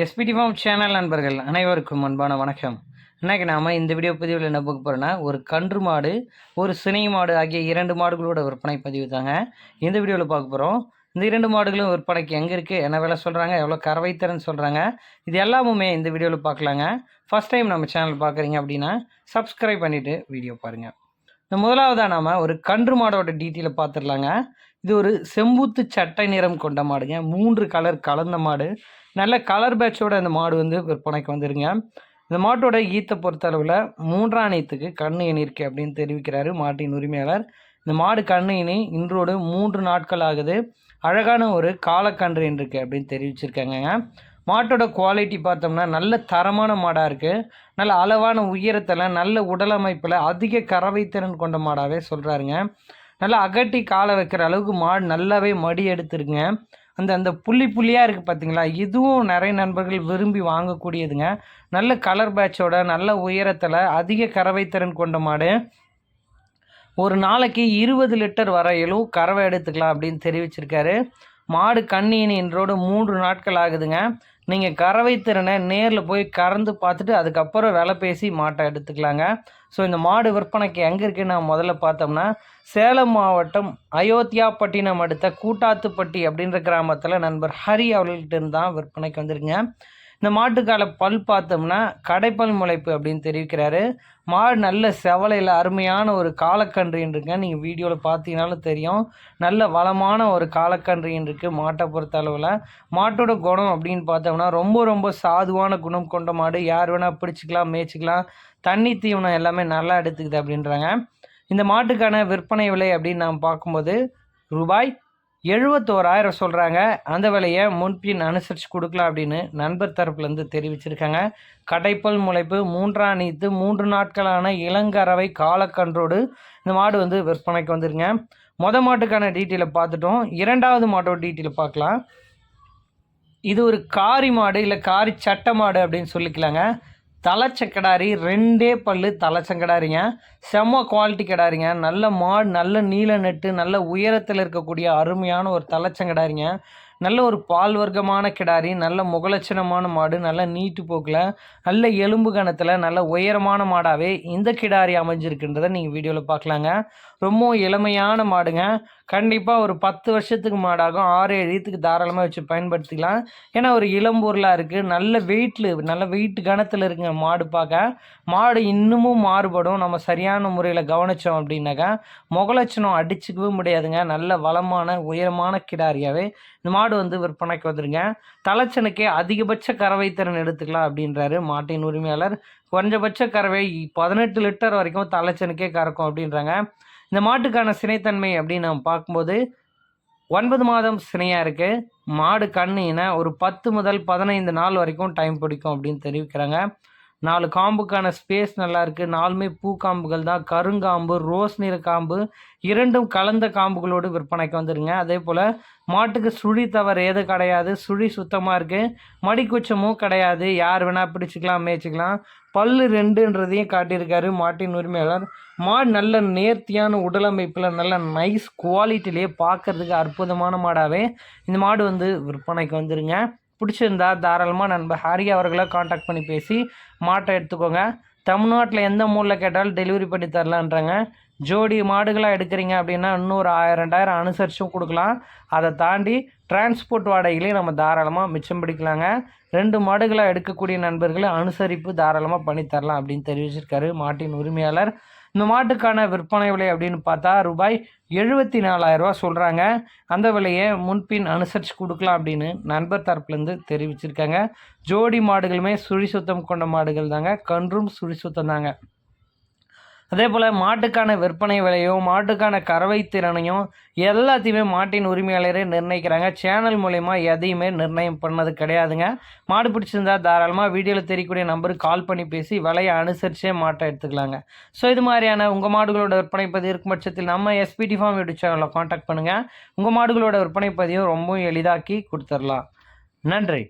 SPD form channel நண்பர்கள் அனைவருக்கும் அன்பான வணக்கம். இன்றைக்கி நாம் இந்த வீடியோ பதிவில் என்ன பார்க்க போகிறோன்னா ஒரு கன்று மாடு ஒரு சினை மாடு ஆகிய இரண்டு மாடுகளோட விற்பனை பதிவு தாங்க. இந்த வீடியோவில் பார்க்க போகிறோம் இந்த இரண்டு மாடுகளும் விற்பனைக்கு எங்கே இருக்குது என்ன விலை சொல்கிறாங்க எவ்வளோ கறவை சொல்கிறாங்க இது எல்லாமுமே இந்த வீடியோவில் பார்க்கலாங்க. ஃபஸ்ட் டைம் நம்ம சேனல் பார்க்குறீங்க அப்படின்னா சப்ஸ்கிரைப் பண்ணிவிட்டு வீடியோ பாருங்கள் இந்த முதலாவதாக நாம் ஒரு கன்று மாடோட டீட்டெயிலை பார்த்துடலாங்க. இது ஒரு செம்பூத்து சட்டை நிறம் கொண்ட மாடுங்க. மூன்று கலர் கலந்த மாடு. நல்ல கலர் பேட்சோட இந்த மாடு வந்து விற்பனைக்கு வந்துருங்க. இந்த மாட்டோட ஈத்தை பொறுத்தளவில் மூன்றாம் நீத்துக்கு கண்ணு இனி அப்படின்னு தெரிவிக்கிறாரு மாட்டின் உரிமையாளர். இந்த மாடு கண்ணு இணை இன்றோடு மூன்று நாட்கள் ஆகுது. அழகான ஒரு காலக்கன்று இருக்கு அப்படின்னு தெரிவிச்சிருக்காங்க. மாட்டோட குவாலிட்டி பார்த்தோம்னா நல்ல தரமான மாடாக இருக்குது நல்ல அளவான உயரத்தில் நல்ல உடலமைப்பில் அதிக கறவைத்திறன் கொண்ட மாடாகவே சொல்கிறாருங்க நல்லா அகட்டி காலை வைக்கிற அளவுக்கு மாடு நல்லாவே மடி எடுத்துருங்க அந்த அந்த புள்ளி புள்ளியாக இருக்குது பார்த்தீங்களா இதுவும் நிறைய நண்பர்கள் விரும்பி வாங்கக்கூடியதுங்க. நல்ல கலர் பேட்சோட நல்ல உயரத்தில் அதிக கறவைத்திறன் கொண்ட மாடு. ஒரு நாளைக்கு இருபது லிட்டர் வரையிலும் கறவை எடுத்துக்கலாம் அப்படின்னு தெரிவிச்சிருக்காரு. மாடு கண்ணியின் இன்றோடு மூன்று நாட்கள் ஆகுதுங்க. நீங்கள் கறவை திறனை நேரில் போய் கறந்து பார்த்துட்டு அதுக்கப்புறம் விலை பேசி மாட்டை எடுத்துக்கலாங்க. ஸோ இந்த மாடு விற்பனைக்கு எங்கே இருக்குன்னு நான் முதல்ல பார்த்தோம்னா சேலம் மாவட்டம் அயோத்தியாப்பட்டினம் அடுத்த கூட்டாத்துப்பட்டி அப்படின்ற கிராமத்தில் நண்பர் ஹரி அவர்கள்ட்ட இருந்து விற்பனைக்கு வந்துருங்க இந்த மாட்டுக்கால பல் பார்த்தோம்னா கடைப்பல் முளைப்பு அப்படின்னு தெரிவிக்கிறாரு. மாடு நல்ல செவலையில் அருமையான ஒரு காலக்கன்றின்னு நீங்கள் வீடியோவில் பார்த்தீங்கனாலும் தெரியும். நல்ல வளமான ஒரு காலக்கன்றுன்றிருக்கு இருக்குது மாட்டை பொறுத்த அளவில். மாட்டோட குணம் அப்படின்னு பார்த்தோம்னா ரொம்ப ரொம்ப சாதுவான குணம் கொண்ட மாடு. யார் வேணால் பிடிச்சிக்கலாம் மேய்ச்சிக்கலாம். தண்ணி தீவனம் எல்லாமே நல்லா எடுத்துக்குது அப்படின்றாங்க. இந்த மாட்டுக்கான விற்பனை விலை அப்படின்னு நாம் பார்க்கும்போது ரூபாய் எழுபத்தோராயிரம் சொல்கிறாங்க அந்த விலையை முன்பின் அனுசரித்து கொடுக்கலாம் அப்படின்னு நண்பர் தரப்புலேருந்து தெரிவிச்சிருக்காங்க. கடைப்பல் முளைப்பு மூன்றாம் நீத்து மூன்று நாட்களான இளங்கரவை காலக்கன்றோடு இந்த மாடு வந்து விற்பனைக்கு வந்துருங்க. மொத மாட்டுக்கான டீட்டெயிலை பார்த்துட்டோம். இரண்டாவது மாட்டோட டீட்டெயிலை பார்க்கலாம். இது ஒரு காரி மாடு இல்லை காரி சட்டை மாடு அப்படின்னு சொல்லிக்கலாங்க. தலைச்சக்கடாரி ரெண்டே பல்லு தலைச்சங்கடாரிங்க. செம்ம குவாலிட்டி கிடாரிங்க. நல்ல மாடு நல்ல நீல நெட்டு நல்ல உயரத்தில் இருக்கக்கூடிய அருமையான ஒரு தலைச்சங்கடாரிங்க. நல்ல ஒரு பால் வர்க்கமான கிடாரி நல்ல முகலட்சணமான மாடு நல்ல நீட்டு போக்கில் நல்ல எலும்பு கணத்தில் நல்ல உயரமான மாடாகவே இந்த கிடாரி அமைஞ்சிருக்குன்றதை நீங்கள் வீடியோவில் பார்க்கலாங்க ரொம்ப இளமையான மாடுங்க. கண்டிப்பாக ஒரு பத்து வருஷத்துக்கு மாடாகும். ஆறு ஏழுத்துக்கு தாராளமாக வச்சு பயன்படுத்திக்கலாம். ஏன்னா ஒரு இளம்பொருளாக இருக்குது நல்ல வெயிட்டில் நல்ல வெயிட் கணத்தில் இருக்குங்க மாடு பார்க்க மாடு இன்னமும் மாறுபடும். நம்ம சரியான முறையில் கவனித்தோம் அப்படின்னாக்கா முகலட்சணம் அடிச்சுக்கவே முடியாதுங்க. நல்ல வளமான உயரமான கிடாரியாகவே இந்த மாடு வந்து விற்பனைக்கு வந்துருங்க. தலைச்சனுக்கே அதிகபட்ச கறவை திறன் எடுத்துக்கலாம் அப்படின்றாரு மாட்டின் உரிமையாளர். குறைஞ்சபட்ச கறவை பதினெட்டு லிட்டர் வரைக்கும் தலைச்சனுக்கே கறக்கும் அப்படின்றாங்க. இந்த மாட்டுக்கான சினைத்தன்மை அப்படின்னு நம்ம பார்க்கும்போது ஒன்பது மாதம் சினையாக இருக்குது மாடு கண்ணினா ஒரு பத்து முதல் பதினைந்து நாள் வரைக்கும் டைம் பிடிக்கும் அப்படின்னு தெரிவிக்கிறாங்க. நாலு காம்புக்கான ஸ்பேஸ் நல்லா இருக்குது நாலுமே பூக்காம்புகள் தான். கருங்காம்பு ரோஸ் நிற காம்பு இரண்டும் கலந்த காம்புகளோடு விற்பனைக்கு வந்துடுங்க அதே போல் மாட்டுக்கு சுழி தவறு எது கிடையாது. சுழி சுத்தமாக இருக்குது மடிக்குச்சமும் கிடையாது. யார் வேணால் பிடிச்சிக்கலாம் மேய்ச்சிக்கலாம். பல் ரெண்டுன்றதையும் காட்டியிருக்காரு மாட்டின் உரிமையாளர். மாடு நல்ல நேர்த்தியான உடலமைப்பில் நல்ல நைஸ் குவாலிட்டிலேயே பார்க்குறதுக்கு அற்புதமான மாடாகவே இந்த மாடு வந்து விற்பனைக்கு வந்துருங்க. பிடிச்சிருந்தா தாராளமாக நண்பர் ஹாரி அவர்களை காண்டாக்ட் பண்ணி பேசி மாட்டை எடுத்துக்கோங்க. தமிழ்நாட்டில் எந்த மூலில் கேட்டாலும் டெலிவரி பண்ணி தரலான்றாங்க ஜோடி மாடுகளாக எடுக்கிறீங்க அப்படின்னா இன்னொரு ஆயிரம் ரெண்டாயிரம் அனுசரிச்சும் கொடுக்கலாம். அதை தாண்டி டிரான்ஸ்போர்ட் வாடகையிலையும் நம்ம தாராளமாக மிச்சம் பிடிக்கலாங்க. ரெண்டு மாடுகளாக எடுக்கக்கூடிய நண்பர்களை அனுசரிப்பு தாராளமாக பண்ணி தரலாம் அப்படின்னு தெரிவிச்சிருக்காரு மாட்டின் உரிமையாளர் இந்த மாட்டுக்கான விற்பனை விலை அப்படின்னு பார்த்தா ரூபாய் எழுபத்தி நாலாயிரரூவா சொல்கிறாங்க அந்த விலையை முன்பின் அனுசரித்து கொடுக்கலாம் அப்படின்னு நண்பர் தரப்புலேருந்து தெரிவிச்சிருக்காங்க. ஜோடி மாடுகளுமே சுழி சுத்தம் கொண்ட மாடுகள் தாங்க கன்றும் சுழி சுத்தம் தாங்க. அதே போல் மாட்டுக்கான விற்பனை விலையும் மாட்டுக்கான கறவை திறனையும் எல்லாத்தையுமே மாட்டின் உரிமையாளரே நிர்ணயிக்கிறாங்க. சேனல் மூலயமா எதையுமே நிர்ணயம் பண்ணது கிடையாதுங்க. மாடு பிடிச்சிருந்தா தாராளமாக வீடியோவில் தெரியக்கூடிய நம்பருக்கு கால் பண்ணி பேசி விலையை அனுசரித்தே மாட்டை எடுத்துக்கலாங்க. ஸோ இது மாதிரியான உங்கள் மாடுகளோட விற்பனை பதிவு இருக்கும் பட்சத்தில் நம்ம எஸ்பிடி ஃபார்ம் யூடியூப் சேனலில் காண்டாக்ட் பண்ணுங்கள் உங்கள் மாடுகளோட விற்பனை பதிவும் ரொம்பவும் எளிதாக்கி கொடுத்துடலாம் நன்றி.